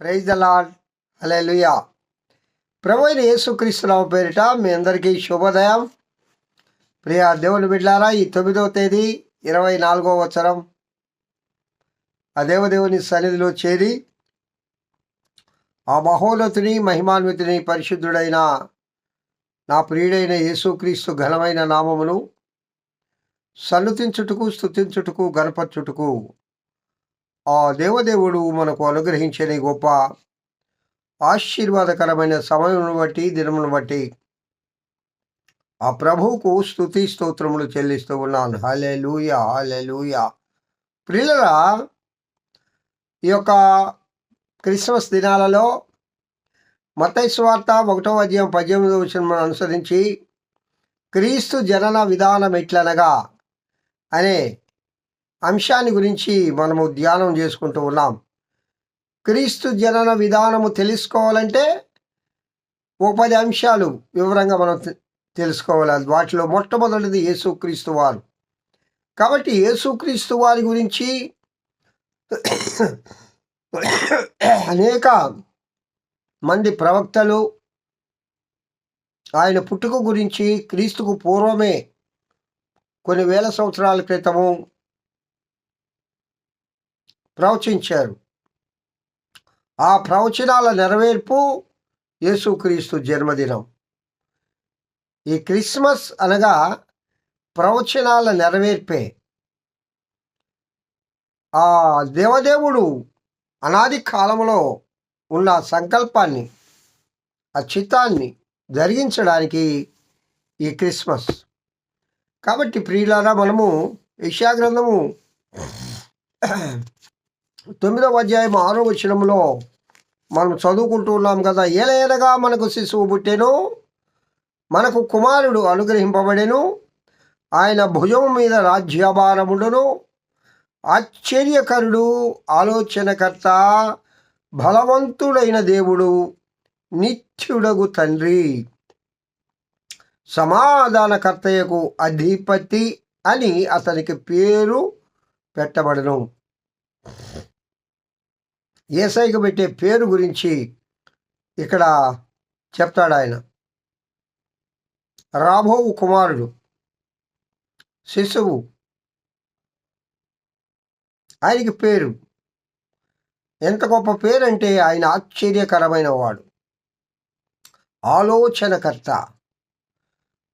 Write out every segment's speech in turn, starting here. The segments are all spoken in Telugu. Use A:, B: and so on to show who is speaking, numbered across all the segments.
A: Praise the Lord hallelujah. ప్రభు అయిన యేసుక్రీస్తురావు పేరిట మీ అందరికీ శుభోదయం. ప్రియ దేవుని బిడ్డారా ఈ తొమ్మిదవ తేదీ ఇరవై నాలుగో వచ్చరం ఆ దేవదేవుని సన్నిధిలో చేరి ఆ మహోన్నతుని మహిమాన్వితుని పరిశుద్ధుడైన నా ప్రియుడైన యేసుక్రీస్తు ఘనమైన నామమును సన్నుతించుటకు స్తుతించుటకు గణపరచుటకు ఆ దేవదేవుడు మనకు అనుగ్రహించిన గొప్ప ఆశీర్వాదకరమైన సమయమును బట్టి దినమును బట్టి. ఆ ప్రభువుకు స్థుతి స్తోత్రములు చెల్లిస్తూ ఉన్నాను. హలే లూయ హలే లూయ ప్రియులరా ఈ యొక్క క్రిస్మస్ దినాలలో మతైస్వార్త ఒకటో అధ్యాయం పద్దెనిమిదవ వచనం అనుసరించి క్రీస్తు జనన విధానం ఎట్లనగా అనే అంశాన్ని గురించి మనము ధ్యానం చేసుకుంటూ ఉన్నాం. క్రీస్తు జనన విధానము తెలుసుకోవాలంటే ఓ పది అంశాలు వివరంగా మనం తెలుసుకోవాలి. వాటిలో మొట్టమొదటిది యేసుక్రీస్తు వారు. కాబట్టి యేసుక్రీస్తు వారి గురించి అనేక మంది ప్రవక్తలు ఆయన పుట్టుక గురించి క్రీస్తుకు పూర్వమే కొన్ని వేల సంవత్సరాల క్రితము ప్రవచించారు. ఆ ప్రవచనాల నెరవేర్పు యేసుక్రీస్తు జన్మదినం. ఈ క్రిస్మస్ అనగా ప్రవచనాల నెరవేర్పే. ఆ దేవదేవుడు అనాది కాలంలో ఉన్న సంకల్పాన్ని ఆ చిత్తాన్ని జరిగించడానికి ఈ క్రిస్మస్. కాబట్టి ప్రియులారా మనము యెషయా తొమ్మిదవ అధ్యాయం ఆరో వచనంలో మనం చదువుకుంటూ ఉన్నాం కదా ఏలైనగా మనకు శిశువు పుట్టెను మనకు కుమారుడు అనుగ్రహింపబడెను ఆయన భుజం మీద రాజ్యభారముడును ఆశ్చర్యకరుడు ఆలోచనకర్త బలవంతుడైన దేవుడు నిత్యుడగు తండ్రి. సమాధానకర్తయకు అధిపతి అని అతనికి పేరు పెట్టబడను. ఏసైకి పెట్టే పేరు గురించి ఇక్కడ చెప్తాడు ఆయన. రాబోవు కుమారుడు శిశువు ఆయనకి పేరు. ఎంత గొప్ప పేరు అంటే ఆయన ఆశ్చర్యకరమైన వాడు. ఆలోచనకర్త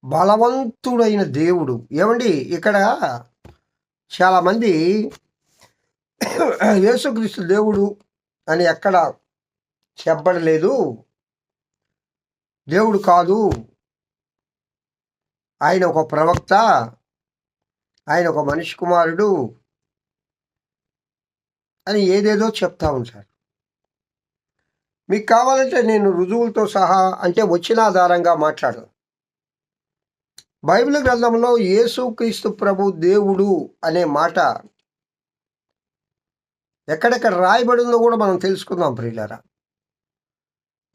A: బలవంతుడైన దేవుడు. ఏమండి? ఇక్కడ చాలామంది యేసుక్రీస్తు దేవుడు అని ఎక్కడ చెప్పడలేదు. దేవుడు కాదు. ఆయన ఒక ప్రవక్త. ఆయన ఒక మనిషి కుమారుడు. అని ఏదేదో చెప్తా ఉంటారు. మీకు కావాలంటే నేను రుజువులతో సహా అంటే వచ్చిన ఆధారంగా మాట్లాడు బైబిల్ గ్రంథంలో యేసుక్రీస్తు ప్రభు దేవుడు అనే మాట ఎక్కడెక్కడ రాయబడిందో కూడా మనం తెలుసుకుందాం ప్రియులారా.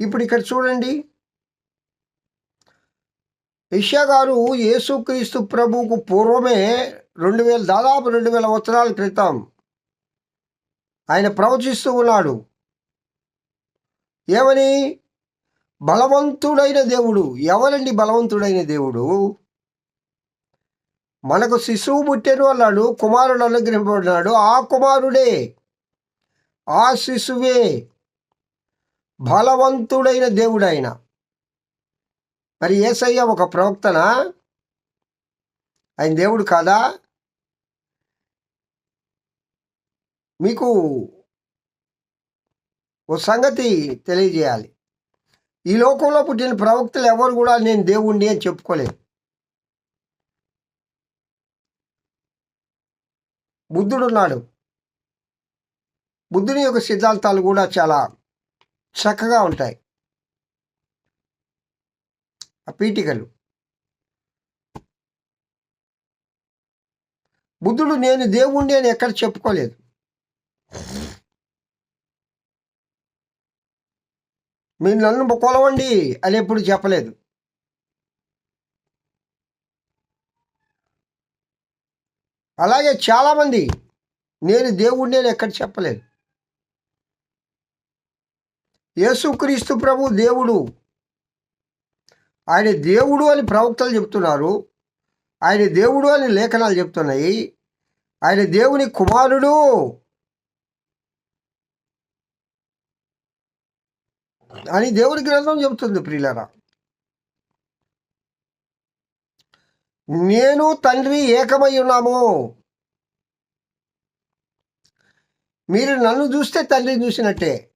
A: ఇప్పుడు ఇక్కడ చూడండి. ఇషా గారు యేసుక్రీస్తు ప్రభువుకు పూర్వమే రెండు వేల దాదాపు రెండు వేల సంవత్సరాల క్రితం ఆయన ప్రవచిస్తూ ఉన్నాడు. ఏమని? బలవంతుడైన దేవుడు. ఎవరండి బలవంతుడైన దేవుడు? మనకు శిశువు పుట్టెను అన్నాడు కుమారుడు అనుగ్రహింపబడినాడు. ఆ కుమారుడే ఆ శిశువే బలవంతుడైన దేవుడు మరి ఏసయ్య ఒక ప్రవక్తనా? ఆయన దేవుడు కాదా? మీకు ఓ సంగతి తెలియజేయాలి. ఈ లోకంలో పుట్టిన ప్రవక్తలు ఎవరు కూడా నేను దేవుణ్ణి అని చెప్పుకోలేదు. బుద్ధుడు ఉన్నాడు బుద్ధుని యొక్క సిద్ధాంతాలు కూడా చాలా చక్కగా ఉంటాయి. ఆ పీఠికలు. బుద్ధుడు నేను దేవుణ్ణి అని ఎక్కడ చెప్పుకోలేదు. మీరు నన్ను కొలవండి అని ఎప్పుడు చెప్పలేదు. అలాగే చాలామంది నేను దేవుణ్ణి అని ఎక్కడ చెప్పలేదు. యేసుక్రీస్తు ప్రభు దేవుడు. ఆయన దేవుడు అని ప్రవక్తలు చెప్తున్నారు. ఆయన దేవుడు అని లేఖనాలు చెప్తున్నాయి. ఆయన దేవుని కుమారుడు. అని దేవుని గ్రంథం చెబుతుంది ప్రియులరా. నేను తండ్రి ఏకమై ఉన్నాము. మీరు నన్ను చూస్తే తండ్రిని చూసినట్టే.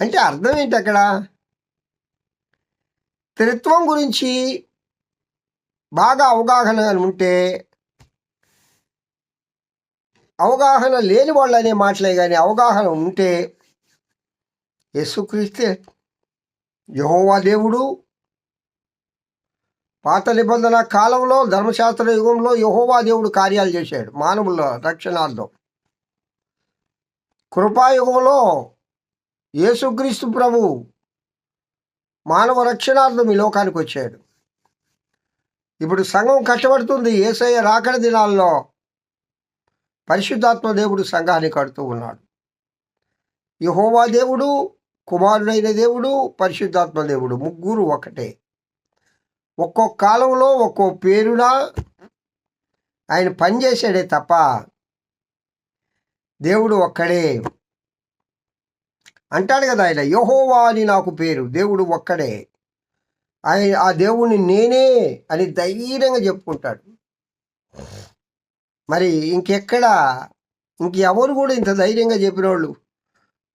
A: అంటే అర్థం ఏంటి అక్కడ? త్రిత్వం గురించి బాగా అవగాహన ఉంటే అవగాహన లేని వాళ్ళు అనే మాటలే కానీ అవగాహన ఉంటే యేసుక్రీస్తే యహోవా దేవుడు పాత నిబంధన కాలంలో ధర్మశాస్త్ర యుగంలో యహోవా దేవుడు కార్యాలు చేశాడు. మానవుల రక్షణార్థం. కృపాయుగంలో యేసుక్రీస్తు ప్రభు మానవ రక్షణార్థం ఈ లోకానికి వచ్చాడు. ఇప్పుడు సంఘం కష్టపడుతుంది. ఏసయ్య రాకడ దినాల్లో పరిశుద్ధాత్మ దేవుడు సంఘాన్ని కడుతూ ఉన్నాడు. యహోవా దేవుడు కుమారుడైన దేవుడు పరిశుద్ధాత్మ దేవుడు ముగ్గురు ఒకటే. ఒక్కో కాలంలో ఒక్కో పేరున ఆయన పనిచేశాడే తప్ప దేవుడు ఒక్కడే. అంటాడు కదా ఆయన యహోవా అని నాకు పేరు దేవుడు ఒక్కడే. ఆయన ఆ దేవుణ్ణి నేనే అని ధైర్యంగా చెప్పుకుంటాడు. మరి ఇంకెక్కడ? ఇంకెవరు కూడా ఇంత ధైర్యంగా చెప్పిన వాళ్ళు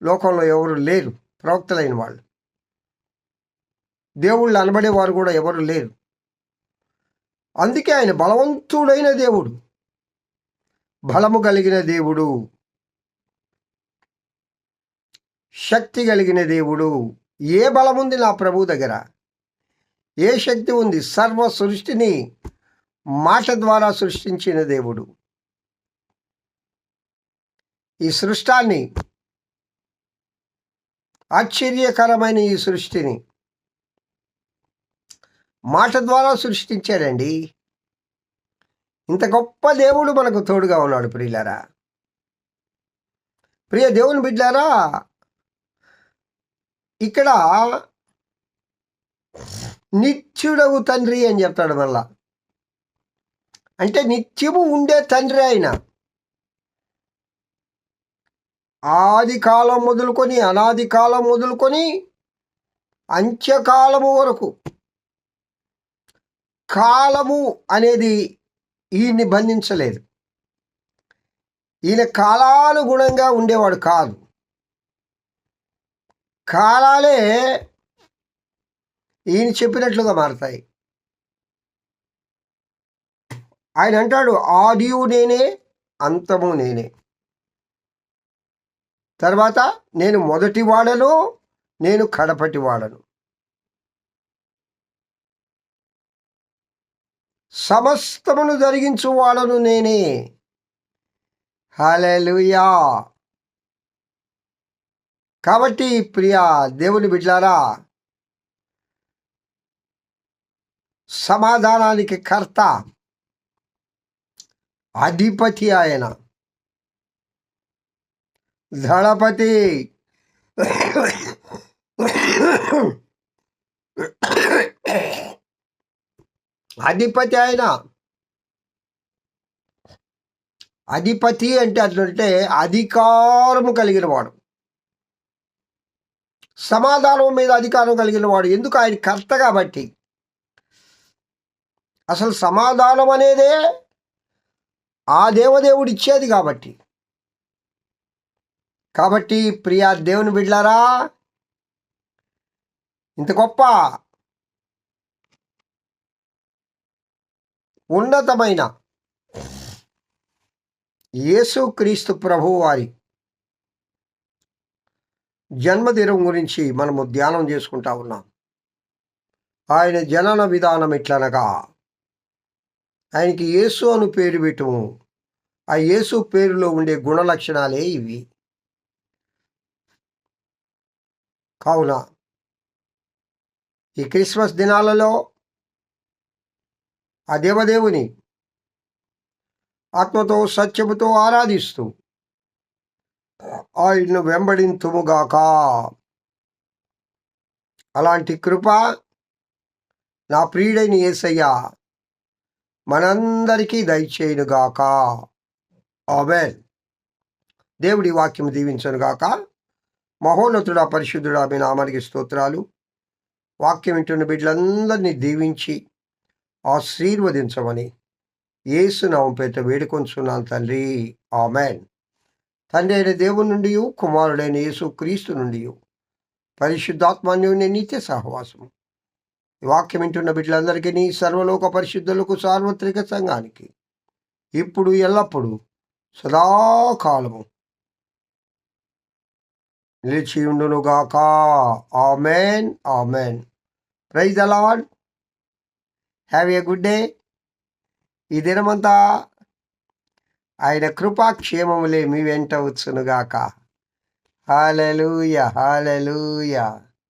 A: లోకంలో ఎవరు లేరు ప్రవక్తలైన వాళ్ళు. దేవుళ్ళు అనబడేవారు కూడా ఎవరు లేరు. అందుకే ఆయన బలవంతుడైన దేవుడు బలము కలిగిన దేవుడు. శక్తి కలిగిన దేవుడు. ఏ బలం ఉంది నా ప్రభు దగ్గర? ఏ శక్తి ఉంది? సర్వ సృష్టిని మాట ద్వారా సృష్టించిన దేవుడు. ఈ సృష్టాన్ని ఆశ్చర్యకరమైన ఈ సృష్టిని మాట ద్వారా సృష్టించాడండి. ఇంత గొప్ప దేవుడు మనకు తోడుగా ఉన్నాడు ప్రియులారా. ప్రియ దేవుని బిడ్డారా ఇక్కడ నిత్యుడవు తండ్రి అని చెప్తాడు మళ్ళా. అంటే నిత్యము ఉండే తండ్రి ఆయన. ఆది కాలం మొదలుకొని అనాది కాలం మొదలుకొని అంత్యకాలము వరకు కాలము అనేది ఈయన్ని బంధించలేదు. ఈయన కాలానుగుణంగా ఉండేవాడు కాదు. కాలాలే ఈయన చెప్పినట్లుగా మారతాయి. ఆయన అంటాడు ఆదియు నేనే అంతము నేనే. తర్వాత నేను మొదటి వాడను నేను కడపటి వాడను. సమస్తమును జరిగించు వాడను నేనే. హలెలుయా కాబట్టి ప్రియా దేవుని బిడ్లారా సమాధానానికి కర్త అధిపతి ఆయన. దళపతి అధిపతి ఆయన. అధిపతి అంటే అట్లంటే అధికారము కలిగిన వాడు. సమాధానం మీద అధికారం కలిగిన వాడు ఎందుకు ఆయన కర్త కాబట్టి? అసలు సమాధానం అనేదే ఆ దేవదేవుడు ఇచ్చేది కాబట్టి. కాబట్టి ప్రియా దేవుని బిడ్లారా ఇంత గొప్ప ఉన్నతమైన యేసుక్రీస్తు ప్రభు వారి జన్మదినం గురించి మనము ధ్యానం చేసుకుంటా ఉన్నాం. ఆయన జనన విధానం ఎట్లనగా? ఆయనకి యేసు అను పేరు పెట్టము. ఆ యేసు పేరులో ఉండే గుణ లక్షణాలే ఇవి. కావున ఈ క్రిస్మస్ దినాలలో ఆ దేవదేవుని ఆత్మతో సత్యముతో ఆరాధిస్తూ ఆయన్ను వెంబడింతుముగాక. అలాంటి కృప నా ప్రియుడైన యేసయ్య మనందరికీ దయచేయునుగాక. ఆమెన్. దేవుడి వాక్యం దీవించనుగాక. మహోన్నతుడ పరిశుద్ధుడా మీ నామానికి స్తోత్రాలు. వాక్యం వింటున్న బిడ్డలందరినీ దీవించి ఆశీర్వదించమని యేసు నామం పేట వేడుకొంచున్నాను తండ్రి. ఆమెన్. తండ్రి అయిన దేవుని నుండి కుమారుడైన యేసు క్రీస్తు నుండి పరిశుద్ధాత్మాన్యుని నిత్య సహవాసం ఈ వాక్యం వింటున్న బిడ్డలందరికీ సర్వలోక పరిశుద్ధులకు సార్వత్రిక సంఘానికి ఇప్పుడు ఎల్లప్పుడూ సదాకాలము నిలిచి ఉండునుగాక. Amen amen. Praise the Lord have a good day. ఈ దినమంతా ఆయన కృపాక్షేమములే మీ వెంట వచ్చునుగాక. Hallelujah hallelujah.